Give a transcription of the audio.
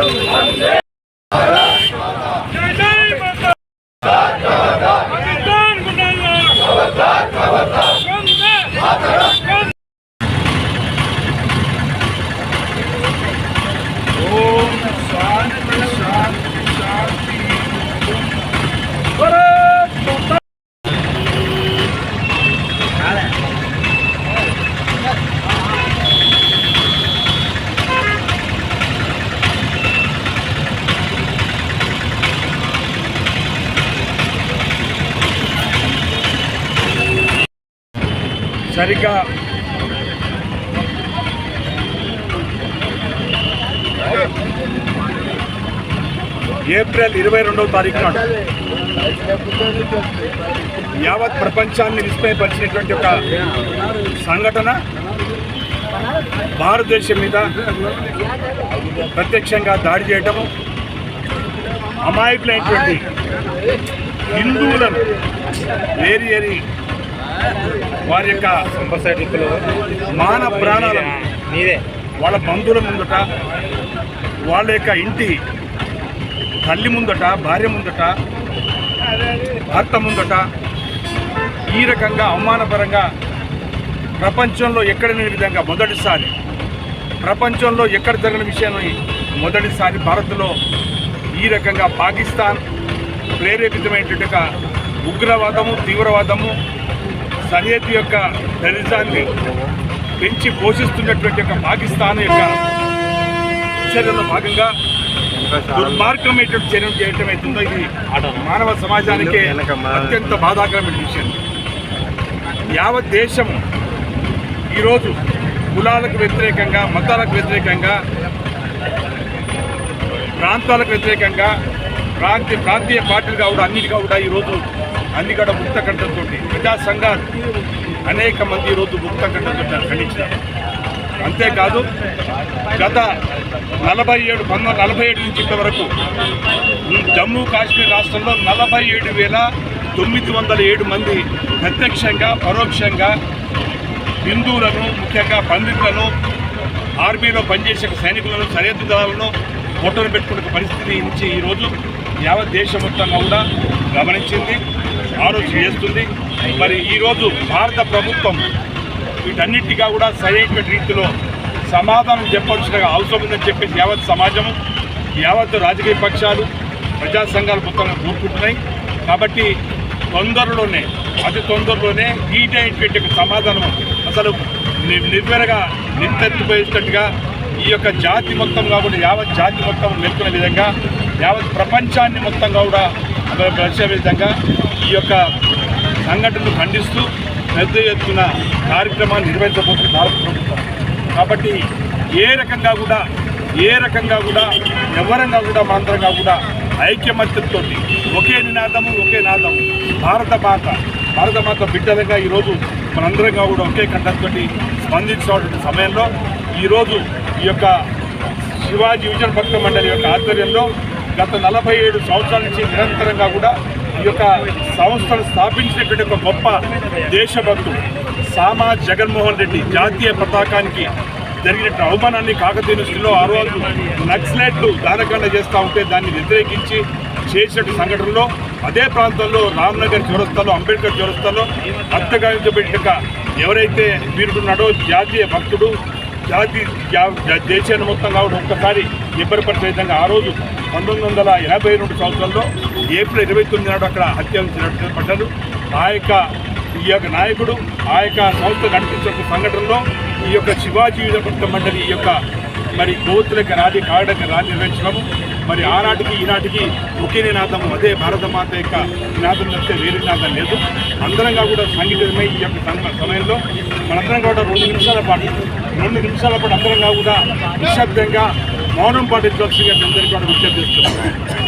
வரும் வந்தே సరిగ్గా ఏప్రిల్ ఇరవై రెండవ తారీఖు నాడు యావత్ ప్రపంచాన్ని విస్మయపరిచినటువంటి ఒక సంఘటన భారతదేశం మీద ప్రత్యక్షంగా దాడి చేయటము అమాయకులైనటువంటి హిందువులను వేరి ఏరి వారి యొక్క మాన ప్రాణాలను వాళ్ళ బంధువుల ముందట వాళ్ళ యొక్క ఇంటి తల్లి ముందట భార్య ముందట భర్త ముందట ఈ రకంగా అవమానపరంగా ప్రపంచంలో ఎక్కడ లేని విధంగా మొదటిసారి ప్రపంచంలో ఎక్కడ జరిగిన విషయాన్ని మొదటిసారి భారత్లో ఈ రకంగా పాకిస్తాన్ ప్రేరేపితమైనటువంటి ఉగ్రవాదము తీవ్రవాదము సరిహద్దు యొక్క టెరిజాన్ని పెంచి పోషిస్తున్నటువంటి యొక్క పాకిస్తాన్ యొక్క చర్యలో భాగంగా దుర్మార్గమైనటువంటి చర్యలు చేయటం అవుతుందో ఇది మానవ సమాజానికి అత్యంత బాధాకరమైన విషయం. యావత్ దేశం ఈరోజు కులాలకు వ్యతిరేకంగా మతాలకు వ్యతిరేకంగా ప్రాంతాలకు వ్యతిరేకంగా ప్రాంతీయ ప్రాంతీయ పార్టీలుగా కూడా అన్నిటిగా కూడా ఈరోజు అన్ని కూడా ముక్త కంఠంతో ప్రజా సంఘాలు అనేక మంది ఈరోజు ముక్త కంఠంతో ఖండించారు అంతేకాదు గత నలభై ఏడు పంతొమ్మిది నలభై ఏడు నుంచి ఇప్పటి వరకు జమ్మూ కాశ్మీర్ రాష్ట్రంలో నలభై ఏడు వేల తొమ్మిది వందల ఏడు మంది ప్రత్యక్షంగా పరోక్షంగా హిందువులను ముఖ్యంగా పండితులను ఆర్మీలో పనిచేసే సైనికులను సరిహద్దు దళాలను ఫోటోలు పెట్టుకునే పరిస్థితి నుంచి ఈరోజు యావత్ దేశం మొత్తంగా కూడా గమనించింది ఆలోచన చేస్తుంది. మరి ఈరోజు భారత ప్రభుత్వం వీటన్నిటిగా కూడా సరైన రీతిలో సమాధానం చెప్పాల్సిన అవసరం ఉందని చెప్పేసి యావత్ సమాజము యావత్ రాజకీయ పక్షాలు ప్రజా సంఘాలు మొత్తంగా కోరుకుంటున్నాయి. కాబట్టి తొందరలోనే అతి తొందరలోనే నీటైనటువంటి ఒక సమాధానం అసలు నిర్వెరగా నింతెత్తిపోయేటట్టుగా ఈ యొక్క జాతి మొత్తంగా కాబట్టి యావత్ జాతి మొత్తం మెలుకునే విధంగా యావత్ ప్రపంచాన్ని మొత్తంగా కూడా పరిచే విధంగా ఈ యొక్క సంఘటనను ఖండిస్తూ పెద్ద ఎత్తున కార్యక్రమాన్ని నిర్వహించబోతుంది భారత ప్రభుత్వం. కాబట్టి ఏ రకంగా కూడా ఏ రకంగా కూడా ఎవరంగా కూడా మనందరంగా కూడా ఐక్యమత్యంతో ఒకే నినాదము ఒకే నాదము. భారత మాత భారత మాత బిడ్డలుగా ఈరోజు మనందరంగా కూడా ఒకే కంఠంతో స్పందించినటువంటి సమయంలో ఈరోజు ఈ యొక్క శివాజీ విజయ భక్త మండలి యొక్క ఆధ్వర్యంలో గత నలభై ఏడు సంవత్సరాల నుంచి నిరంతరంగా కూడా ఈ యొక్క సంస్థను స్థాపించినటువంటి ఒక గొప్ప దేశభక్తుడు సామా జగన్మోహన్ రెడ్డి జాతీయ పతాకానికి జరిగినట్టు అవమానాన్ని కాకతీయ ఆ రోజు నక్సలైట్లు దానకాండ చేస్తూ ఉంటే దాన్ని వ్యతిరేకించి చేసినట్టు సంఘటనలో అదే ప్రాంతంలో రామ్నగర్ చౌరస్తాలో అంబేద్కర్ చౌరస్తాలో భక్తగాయించబెట్టక ఎవరైతే వీరుడున్నాడో జాతీయ భక్తుడు జాతి దేశాన్ని మొత్తంగా కూడా ఒక్కసారి ఇబ్బరిపరిచే విధంగా ఆ రోజు పంతొమ్మిది వందల యాభై రెండు సంవత్సరంలో ఏప్రిల్ ఇరవై తొమ్మిది నాడు అక్కడ హత్యలు పడ్డారు ఆ యొక్క ఈ యొక్క నాయకుడు ఆ యొక్క సంస్థ నడిపించిన సంఘటనలో ఈ యొక్క శివాజీ భక్త మండలి ఈ యొక్క మరి కోతులకి రాలి కాడకి రాలి నిర్వహించడము మరి ఆనాటికి ఈనాటికి ఒకే నినాదం అదే భారత మాత యొక్క నినాదం తప్పితే వేరే నినాదం లేదు. అందరంగా కూడా సంగీతమై ఈ యొక్క సమయంలో మనందరం కూడా రెండు నిమిషాల పాటు రెండు నిమిషాల పాటు అందరం కాకుండా నిశ్శబ్దంగా మౌనం పాటించవలసిందిగా అందరికీ కూడా విజ్ఞప్తి చేస్తున్నాం.